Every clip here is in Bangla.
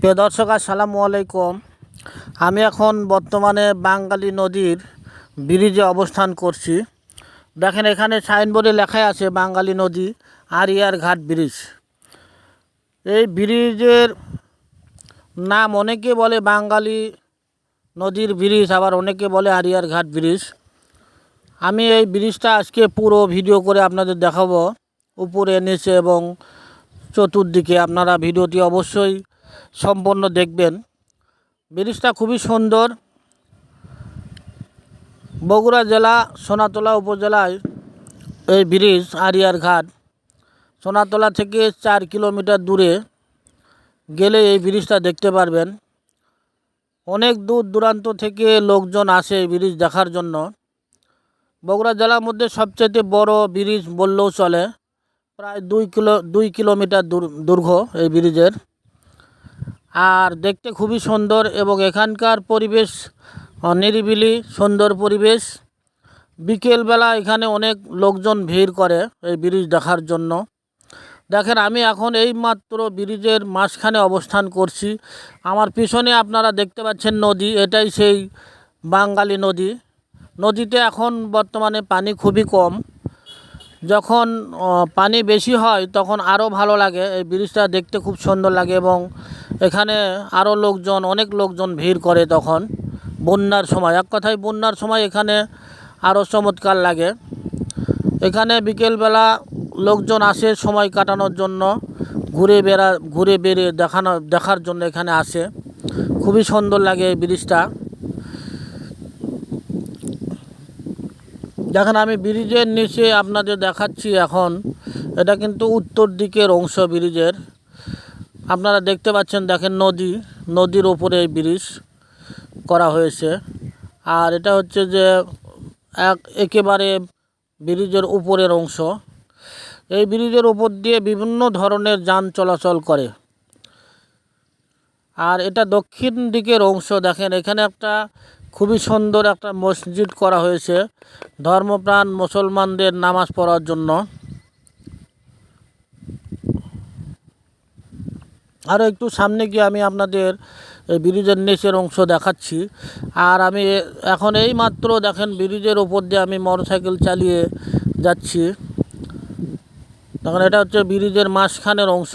প্রিয় দর্শক, আসসালামু আলাইকুম। আমি এখন বর্তমানে বাঙালি নদীর ব্রিজে অবস্থান করছি। দেখেন, এখানে সাইনবোর্ডে লেখা আছে বাঙালি নদী আরিয়ার ঘাট ব্রিজ। এই ব্রিজের নাম অনেকে বলে বাঙালি নদীর ব্রিজ, আবার অনেকে বলে আরিয়ার ঘাট ব্রিজ। আমি এই ব্রিজটা আজকে পুরো ভিডিও করে আপনাদের দেখাবো, উপরে, নিচে এবং চতুর্দিকে। আপনারা ভিডিওটি অবশ্যই সম্পূর্ণ দেখবেন। ব্রিজটা খুবই সুন্দর। বগুড়া জেলা, সোনাতলা উপজেলায় এই ব্রিজ আরিয়ার ঘাট। সোনাতলা থেকে চার কিলোমিটার দূরে গেলে এই ব্রিজটা দেখতে পারবেন। অনেক দূর দূরান্ত থেকে লোকজন আসে এই ব্রিজ দেখার জন্য। বগুড়া জেলার মধ্যে সবচেয়ে বড় ব্রিজ বললেও চলে। প্রায় দুই কিলো, দুই কিলোমিটার দূর দৈর্ঘ্য এই ব্রিজের। আর দেখতে খুবই সুন্দর এবং এখানকার পরিবেশ নিরিবিলি, সুন্দর পরিবেশ। বিকেলবেলা এখানে অনেক লোকজন ভিড় করে এই ব্রিজ দেখার জন্য। দেখেন, আমি এখন এই মাত্র ব্রিজের মাঝখানে অবস্থান করছি। আমার পিছনে আপনারা দেখতে পাচ্ছেন নদী, এটাই সেই বাঙালি নদী। নদীতে এখন বর্তমানে পানি খুবই কম। যখন পানি বেশি হয় তখন আরও ভালো লাগে। এই ব্রিজটা দেখতে খুব সুন্দর লাগে এবং এখানে আরও লোকজন, অনেক লোকজন ভিড় করে তখন বন্যার সময়। এক কথায় বন্যার সময় এখানে আরও চমৎকার লাগে। এখানে বিকেলবেলা লোকজন আসে সময় কাটানোর জন্য, ঘুরে বেড়া, ঘুরে বেড়ে দেখানো, দেখার জন্য এখানে আসে। খুবই সুন্দর লাগে এই ব্রিজটা। দেখেন, আমি ব্রিজের নিচে আপনাদের দেখাচ্ছি এখন। এটা কিন্তু উত্তর দিকের অংশ ব্রিজের। আপনারা দেখতে পাচ্ছেন, দেখেন নদী, নদীর ওপরে এই ব্রিজ করা হয়েছে। আর এটা হচ্ছে যে এক, একেবারে ব্রিজের উপরের অংশ। এই ব্রিজের উপর দিয়ে বিভিন্ন ধরনের যান চলাচল করে। আর এটা দক্ষিণ দিকের অংশ, দেখেন, এখানে একটা খুবই সুন্দর একটা মসজিদ করা হয়েছে। ধর্মপ্রাণ মুসলমানদের নামাজ পড়ার জন্য। আরও একটু সামনে গিয়ে আমি আপনাদের ব্রিজের নিচের অংশ দেখাচ্ছি। আর আমি এখন এই মাত্র দেখেন ব্রিজের ওপর দিয়ে আমি মোটরসাইকেল চালিয়ে যাচ্ছি। দেখেন এটা হচ্ছে ব্রিজের মাঝখানের অংশ।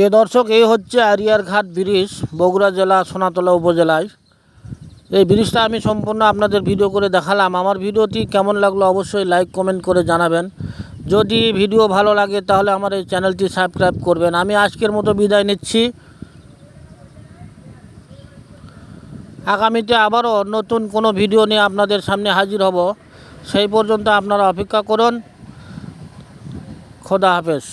প্রিয় দর্শক, এই হচ্ছে আরিয়ার ঘাট ব্রিজ, বগুড়া জেলা, সোনাতলা উপজেলায়। এই ব্রিজটা আমি সম্পূর্ণ আপনাদের ভিডিও করে দেখালাম। আমার ভিডিওটি কেমন লাগল অবশ্যই লাইক কমেন্ট করে জানাবেন। যদি ভিডিও ভালো লাগে তাহলে আমার এই চ্যানেলটি সাবস্ক্রাইব করবেন। আমি আজকের মতো বিদায় নিচ্ছি। আগামীতে আবারও নতুন কোনো ভিডিও নিয়ে আপনাদের সামনে হাজির হব। সেই পর্যন্ত আপনারা অপেক্ষা করুন। খোদা হাফেজ।